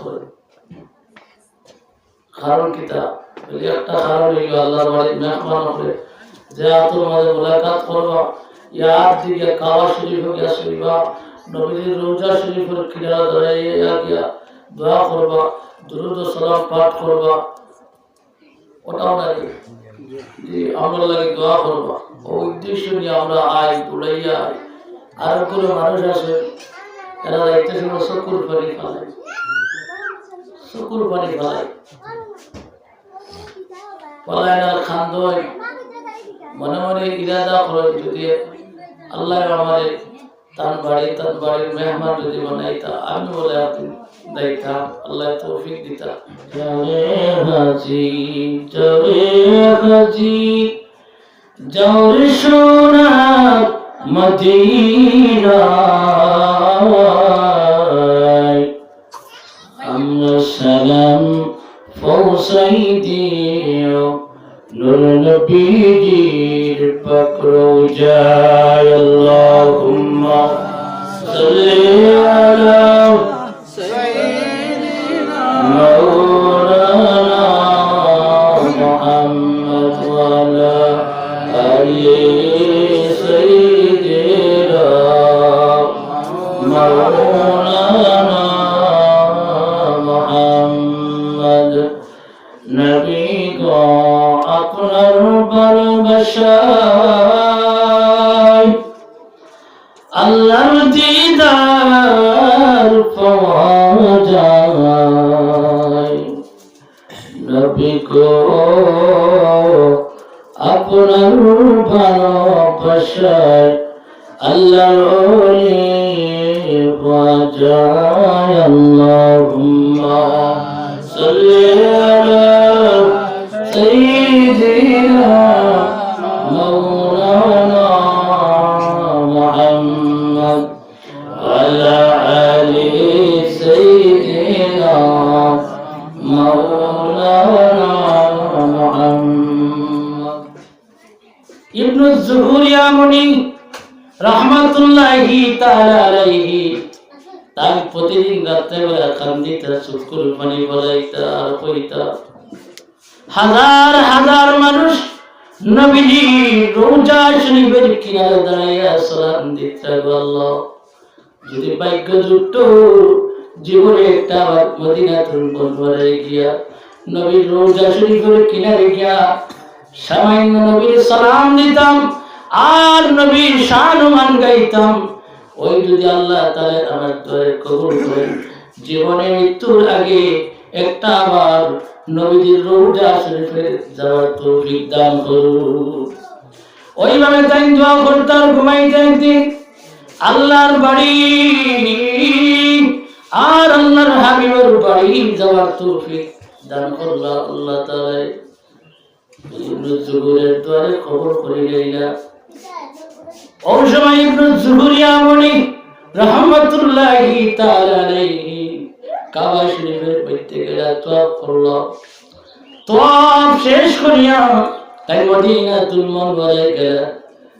করেন কারণ কিতা একটা কারণ মেহমান হলে যে করবা ইয়ার দিকে কাবা শরীফ গিয়া শরীফা নবীর রোজা শরীফের কিনারা দাঁড়াইয়া গিয়া দোয়া করবা দুরুদ ও সালাম পাঠ করবা ওটাও লাগে যে আমরা লাগে দোয়া করবা ও উদ্দেশ্য নিয়ে আমরা আই দৌড়াইয়া আই আর কোনো মানুষ আছে এরা যাইতে সময় চকুর পানি খায় চকুর পানি খায় পলায়ন আর খান্দয় মনে মনে ইরাদা করে যদি আল্লাহ আমার তার বাড়ি, তার বাড়ির মেহমান যদি বানাইতা আমি বলে আপনি দাইতাম আল্লাহ তৌফিক দিতা। জরে সোনা মদিনা আমরা সালাম দিও নূর حبك روجا اللهم صل على ভালোবাসায় আল্লাহর দিদার পাওয়া যায় নবী আপনার ভালোবাসায় আল্লাহর আল্লাহুম্মা সাল্লি আলা সাইয়্যিদিনা وعلى آل سيدنا مولانا محمد ابن الزهور يا مني রহমাতুল্লাহি তাআলা আলাইহি তাই প্রতিদিন রাত্রেবেলা কান্দিতা চুকুর পানি বলাইতা আর কইতা হাজার হাজার মানুষ নবীজি রোজা শরীফের কিনারে দাঁড়াইয়া সালাম দিতে আল্লাহ যদি ভাগ্য যুক্ত জীবনে একটা আবার মদিনাতুল গিয়া, নবীর রোজা শরীফের কিনারে গিয়া সামান্য নবীর সালাম দিতাম আর নবীর শানুমান গাইতাম। ওই যদি আল্লাহ আমার দরে কবুল করেন, জীবনে মৃত্যুর আগে একটা আবার নবীদের রোজা শরীফে যাওয়ার তৌফিক দান করুন। ওইভাবে তাই দোয়া করতাম ঘুমাই দিন আল্লাহর বাড়ি আর আল্লাহর হাবিবের বাড়ি যাওয়ার তৌফিক দান করলা আল্লাহ জুবুরের দ্বারে খবর করিলাইলা ওই সময় ইবনে জুবুরিয়া মনি রহমাতুল্লাহি তাআলা কাবা শরীফের বাইতে গেলা তোয়াফ করল। তোয়াফ শেষ করিয়া তাই মদিনাতুল মুনওয়ারায় গেলা।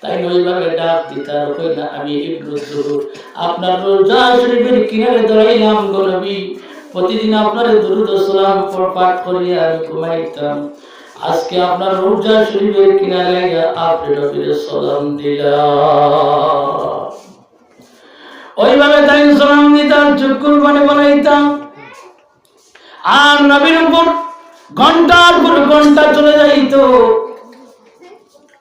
তাই ওইভাবে ডাক দিতার কইলা আমি ইবনু জুহুর। আপনার রোজা শরীফের কিনারে দাঁড়াইলাম প্রতিদিন আপনার সালাম পাঠ ঘুমাইতাম। আজকে আপনার রোজা শরীফের কিনারে আপনি নবীর সালাম ওইভাবে তাই সালাম দিতাম চুকুর মানে বানাইতাম। আর নবীর উপর ঘণ্টার পর ঘণ্টা চলে যাইতো।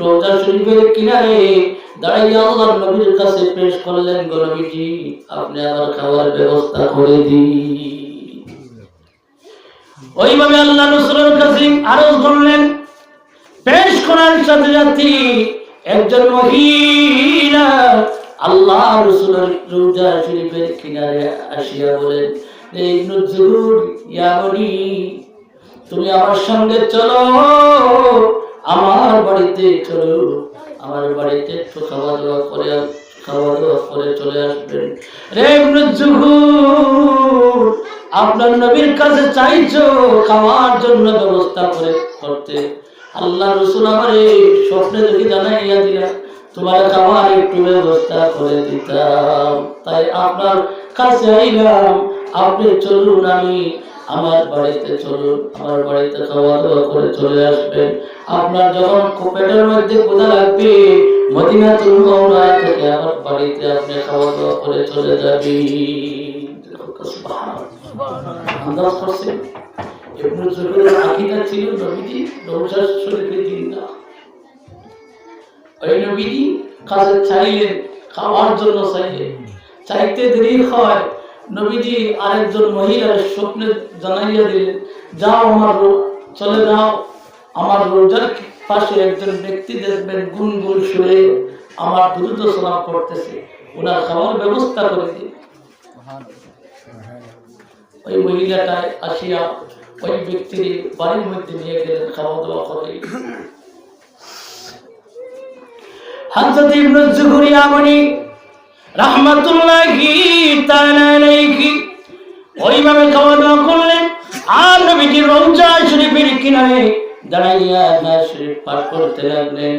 রোজা শরীফের কিনারে দাঁড়াইয়া আল্লাহর নবীর কাছে পেশ করলেন গো আপনি আমার খাবার ব্যবস্থা করে দিন। ওইভাবে আল্লাহ রসুলের কাছে আরজ করলেন পেশ করার সাথে সাথে একজন মহিলা আল্লাহ রসুলের রোজা শরীফের কিনারে আসিয়া বলেন তুমি আমার সঙ্গে চলো। আমার বাড়িতে চলো। আমার বাড়িতে একটু খাওয়া দাওয়া করে খাওয়া দাওয়া করে চলে আসবেন। রে আপনার নবীর কাছে চাইছো খাওয়ার জন্য ব্যবস্থা করে করতে। আল্লাহ রসুল আমার এই স্বপ্নে দেখি জানাইয়া দিলা তোমার খাওয়ার একটু ব্যবস্থা করে দিতাম। তাই আপনার কাছে আইলাম, আপনি চলুন আমি আমার বাড়িতে চলুন, আমার বাড়িতে খাওয়া দাওয়া করে চলে আসবেন। আপনার যখন পেটের মধ্যে ক্ষুধা লাগবে মদিনা তুলনা থেকে আমার বাড়িতে আপনি খাওয়া দাওয়া করে চলে যাবি করছেন ছিল নবীজি শরীফে দিন না ওই নবীজি চাইলেন, খাওয়ার জন্য চাইলেন। চাইতে দেরি হয় নবীজি আরেকজন মহিলার স্বপ্নে জানাইয়া দিলেন, যাও আমার চলে যাও। আমার রোজার পাশে একজন ব্যক্তি দেখবেন গুনগুন সুরে আমার দ্রুত সালাম করতেছে ওনার খাওয়ার ব্যবস্থা করে দিন। ওই মহিলাটায় আসিয়া ওই ব্যক্তির বাড়ির মধ্যে নিয়ে গেলেন খাওয়া দাওয়া করে। হাজরত ইবনে জুহরি আমনি রাহমাতুল্লাহি তাআলা আলাইহি। ওইভাবে খাওয়া দাওয়া করলেন, আর নবীজি রওজা শরীফের কিনারে দাঁড়াইয়া শরীফ পাঠ করতে লাগলেন।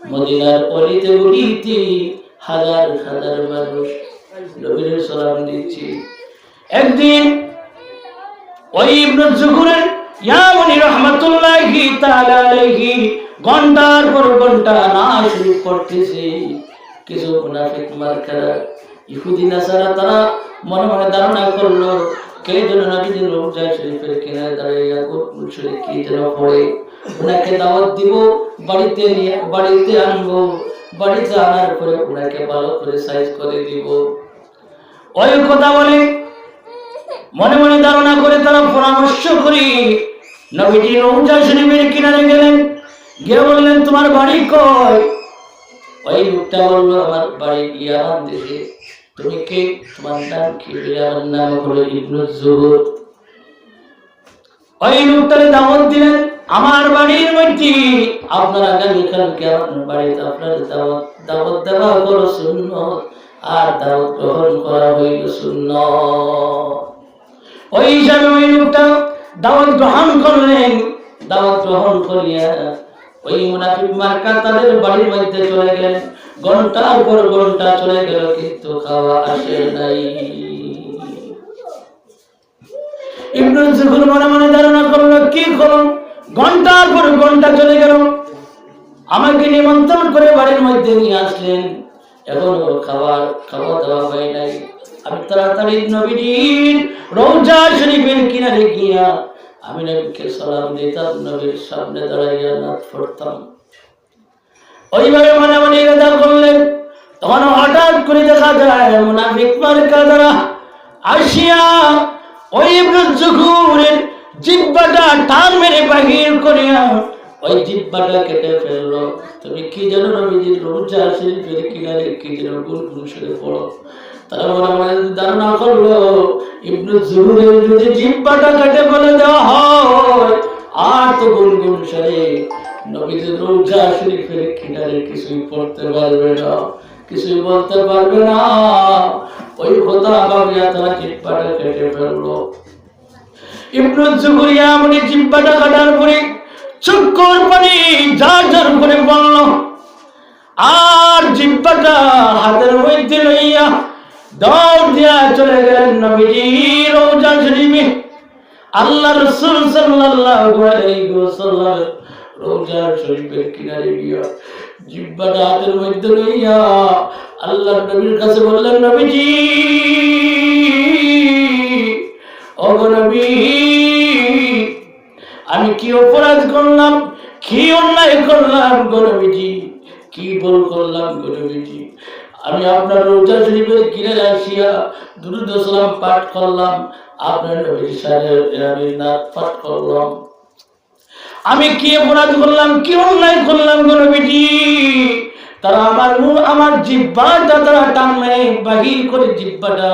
মদিনার অলিতে গলিতে হাজার হাজার মানুষ নবীর সালাম দিচ্ছি। একদিন ওই ইবনে জুহরের ইয়ামনি রাহমাতুল্লাহি তাআলা আলাইহি ঘণ্টার পর ঘণ্টা নামাজ শরীফ পড়তেছে কিছু মুনাফিক মার্কারা ইহুদি নাসারা তারা মনে মনে ধারণা করল কে যেন নবীদের রোজা শরীফের কিনারে দাঁড়িয়ে গোপন শরীফ কি যেন পড়ে। ওনাকে দাওয়াত দিব, বাড়িতে নিয়ে, বাড়িতে আনব, বাড়িতে আনার পরে ওনাকে ভালো করে সাইজ করে দিব। ওই কথা বলে মনে মনে ধারণা করে তারা পরামর্শ করি নবীজি রৌজা শরীফের কিনারে গেলেন। গিয়ে বললেন, তোমার বাড়ি কয় ওই লোকটা আমার বাড়ির মধ্যে। আপনার বাড়িতে আপনার দাওয়াত দেওয়া হলো শূন্য আর দাওয়াত গ্রহণ করা হইল শূন্য ওই হিসাবে ওই লোকটা দাওয়াত গ্রহণ করলেন। দাওয়াত গ্রহণ করিয়া ওই মুনাফিক মার্কা তাদের বাড়ির মধ্যে চলে গেলেন। ঘণ্টার পর ঘণ্টা চলে গেল, কিন্তু খাওয়া আসে নাই। ইবনু জুহুর মনে মনে ধারণা করল, কি করো ঘণ্টার পর ঘণ্টা চলে গেল। আমাকে নিমন্ত্রণ করে বাড়ির মধ্যে নিয়ে আসলেন। এখনও খাবার, খাওয়া দাওয়া হয় নাই। আমি তাড়াতাড়ি নবীর রৌজা শরীফের কিনারে গিয়া আমি নবীকে সালাম দিতাম, নবীর সামনে দাঁড়াইয়া নাথ পড়তাম ওইভাবে মনে মনে ইরাদা করলেন। তখন হঠাৎ করে দেখা যায়, মুনাফিক আসিয়া ওই জুহুরের জিব্বাটা টান মেরে বাহির করিয়া ওই জিব্বাটা কেটে ফেলল। তুমি কি জানো রোজা কিনারে কি যেন গুন গুন সরে পড়ো তারা মনে মনে ধারণা করল ইবনু জুহুরের যদি জিব্বাটা কেটে ফেলে দেওয়া হয় আর তো গুন গুন সরে নবীজির রোজা শরীফের কিনারে কিছুই পড়তে পারবে না, কিছুই বলতে পারবে না। ওই কথা ভাবিয়া তারা জিব্বাটা কেটে ফেলল। দিয়া চলে গেলেন নবীজি রওজা শরীফে। আল্লাহ রসুল সাল্লাল্লাহু আলাইহি ওয়াসাল্লাম রওজা শরীফের কিনারে গিয়া জিব্বাটা হাতের মধ্যে লইয়া নবীর কাছে বললেন, নবীজি আমি কি অপরাধ করলাম? কি অন্যায় করলাম গো নবীজি? কি ভুল করলাম গো নবীজি? আমি আপনার রোজা শরীফের কিনে আসিয়া দুরুদ সালাম পাঠ করলাম। আমি কি অপরাধ করলাম, কি অন্যায় করলাম গো নবীজি? তারা আমার আমার জিব্বাটা তারা টানলে বাহির করে জিব্বাটা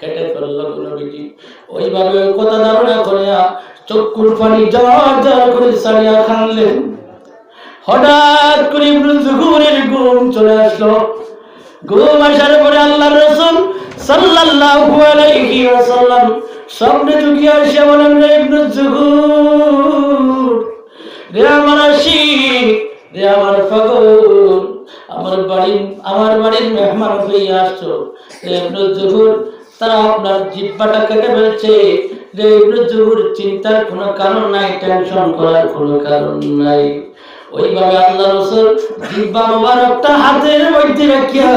কেটে ফেলল গো নবীজি। ওইভাবে ওই কথা ধারণা করে চক্ষুর পানি জ্বর জ্বর করে সারিয়া খানলেন হঠাৎ করে জুহুরের ঘুম চলে আসলো। ঘুম আসার পরে আল্লাহ রসুল রে রে আমার রে আমার আমার বাড়ি আমার বাড়ির মেহমান হয়ে আসছো। রে জুহুর তারা আপনার জিব্বাটা কেটে ফেলছে। যে ইবনে জুহুর চিন্তার কোনো কারণ নাই, টেনশন করার কোনো কারণ নাই। ওইভাবে আল্লাহ রসুল জিব্বা মোবারকটা হাতের মধ্যে রাখিয়া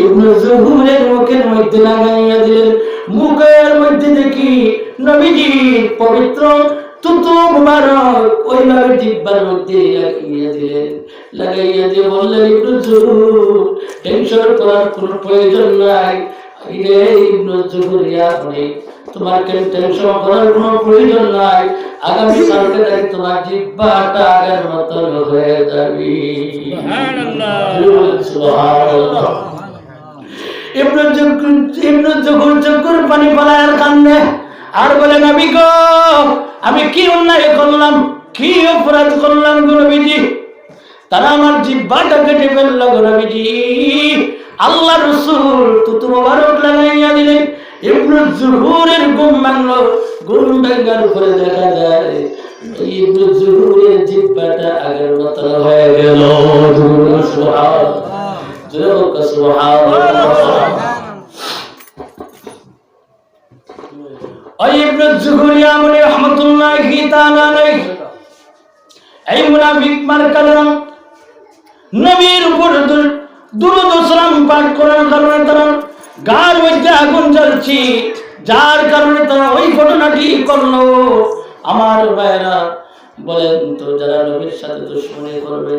ইবনে জুহুরের মুখের মধ্যে লাগাইয়া দিলেন। মুখের মধ্যে দেখি নবীজি পবিত্র তুতু মুবারক ওইভাবে জিব্বার মধ্যে লাগাইয়া দিলেন। লাগাইয়া দিয়ে বললেন, ইবনে জুহুর টেনশন করার কোনো প্রয়োজন নাই। রে ইবনে অনেক তোমার টেনশন করার কোনো প্রয়োজন নাই? আগামী কালকে থেকে তোমার জিব্বাটা আগের হয়ে যাবে। সুবহানাল্লাহ। ইবনে জুকুর ইবনে জুকুর জুকুর পানি পালায়ার কান্দে আর বলে নবী গো আমি কি অন্যায় করলাম? কি অপরাধ করলাম গো নবীজি? তারা আমার জিব্বাটা কেটে ফেলল গো নবীজি। আল্লাহ রসুল তুতু মোবারক লাগাইয়া দিলেন। ইবনে জুহুরের ঘুম ভাঙলো ঘুম ভাঙার উপরে দেখা যায়, ইবনে জুহুরের জিব্বাটা আগের মতো হয়ে গেল। নবীর উপর দুর- দুরূদ সালাম পাঠ করার কারণে তারা গার মধ্যে আগুন জ্বলছি। যার কারণে তারা ওই ঘটনাটি করল। আমার ভাইরা বলেন তো, যারা নবীর সাথে দুশ্মনী করবে,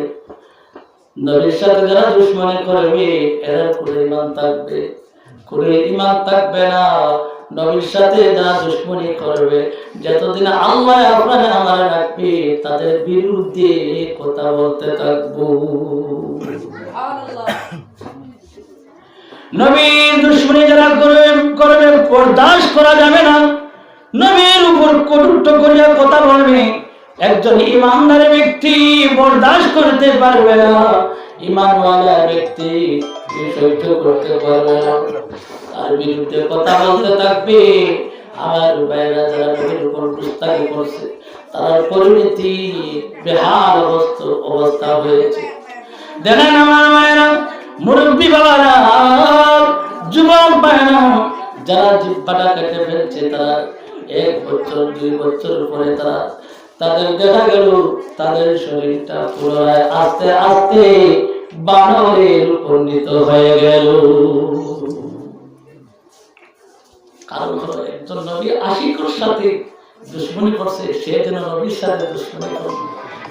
নবীর সাথে যারা দুশ্মনী করবে, এরা করে ইমান থাকবে। করে ইমান থাকবে না। নবীর সাথে যারা দুশ্মনী করবে, যতদিন আল্লাহ আপনারা আমার রাখবে, তাদের বিরুদ্ধে কথা বলতে থাকব। নবীর দুশ্মনী যারা করবে বরদাস্ত করা যাবে না। নবীর উপর কটুক্ত করিয়া কথা বলবে। একজন ইমানদার ব্যক্তি বরদাস্ত করতে পারবে না। ইমানওয়ালা ব্যক্তি সহ্য করতে পারবে না। তার বিরুদ্ধে কথা বলতে থাকবে। আমার ভাইরা যারা নবীর উপর গুস্তাখি করছে তার পরিণতি বেহাল অবস্থা অবস্থা হয়েছে। দেখেন আমার মায়েরা মুরব্বী বাবারা, যুবক ভাইরা যারা জিব্বাটা কেটে ফেলছে, তারা এক বছর, দুই বছর পরে তারা তাদের দেখা গেল, তাদের শরীরটা পুনরায় আস্তে আস্তে বানরে রূপান্তরিত হয়ে গেল।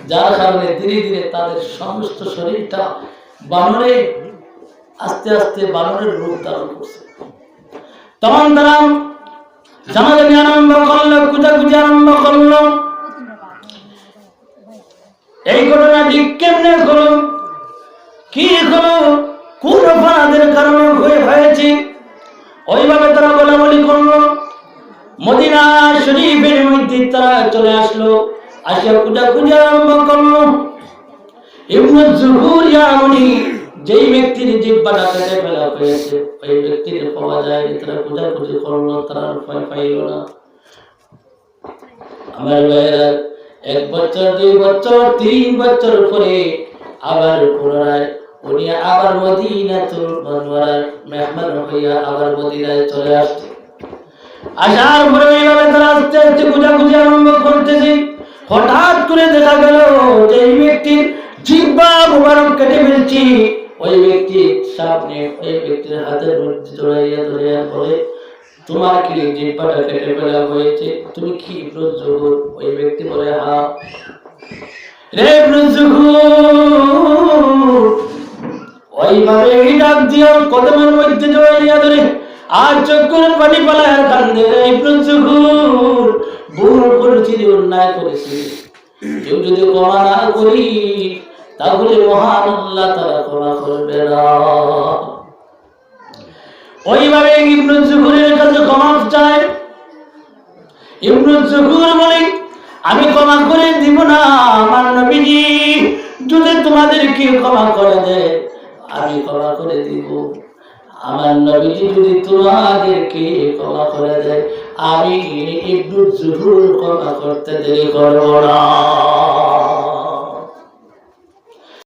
যার কারণে ধীরে ধীরে তাদের সমস্ত শরীরটা বানরে আস্তে আস্তে বানরের রূপ ধারণ করছে। তখন তারা জানাজানি আরম্ভ করল কুচাকুচি আরম্ভ করল। এই ঘটনাটি কেমনে হলো? কি হলো? কোন অপরাধের কারণে হয়ে হয়েছে? ওইভাবে তারা বলা বলি করল। মদিনা শরীফের মধ্যে তারা চলে আসলো, আসিয়া পূজা আরম্ভ করল। ইবনে জুহুরিয়া উনি যেই ব্যক্তির জিব্বাটা কেটে ফেলা হয়েছে ওই ব্যক্তির পাওয়া যায় তারা পুজি করল, তারা ভয় পাইল না। আমার ভাইয়েরা, এক বছর, দুই বছর, তিন বছর পরে আবার পুনরায় উনি আবার মদিনাতুল মুনওয়ারার মেহমান হইয়া আবার মদিনায় চলে আসছে। আসার পরে এইভাবে তারা আস্তে আস্তে খোঁজাখুঁজি আরম্ভ করতেছে। হঠাৎ করে দেখা গেল যে ব্যক্তির জিব্বা মুবারক কেটে ফেলছি। ওই ব্যক্তির সামনে ওই ব্যক্তির হাতের মধ্যে জড়াইয়া ধরিয়া বলে তোমার কি জিব্বাটা কেটে ফেলা হয়েছে? তুমি কি প্রযোগ ওই ব্যক্তি বলে, হা। রে ডাক মধ্যে জড়াইয়া ধরে, আর চক্করের পানি কান্দে। এই প্রচুর ভুল করেছি অন্যায় করেছি কেউ যদি ক্ষমা না করি তাহলে মহান আল্লাহ তারা ক্ষমা করবে না। ওইভাবে ইবনু জুহুরের কাছে ক্ষমা চায়। ইবনু জুহুর বলে, আমি ক্ষমা করে দিব না, আমার নবীজি, যদি তোমাদেরকে ক্ষমা করে দেয়, আমি ক্ষমা করে দিব। আমার নবীজি যদি তোমাদেরকে ক্ষমা করে দেয়, আমি ইবনু জুহুর ক্ষমা করতে দেরি করব না।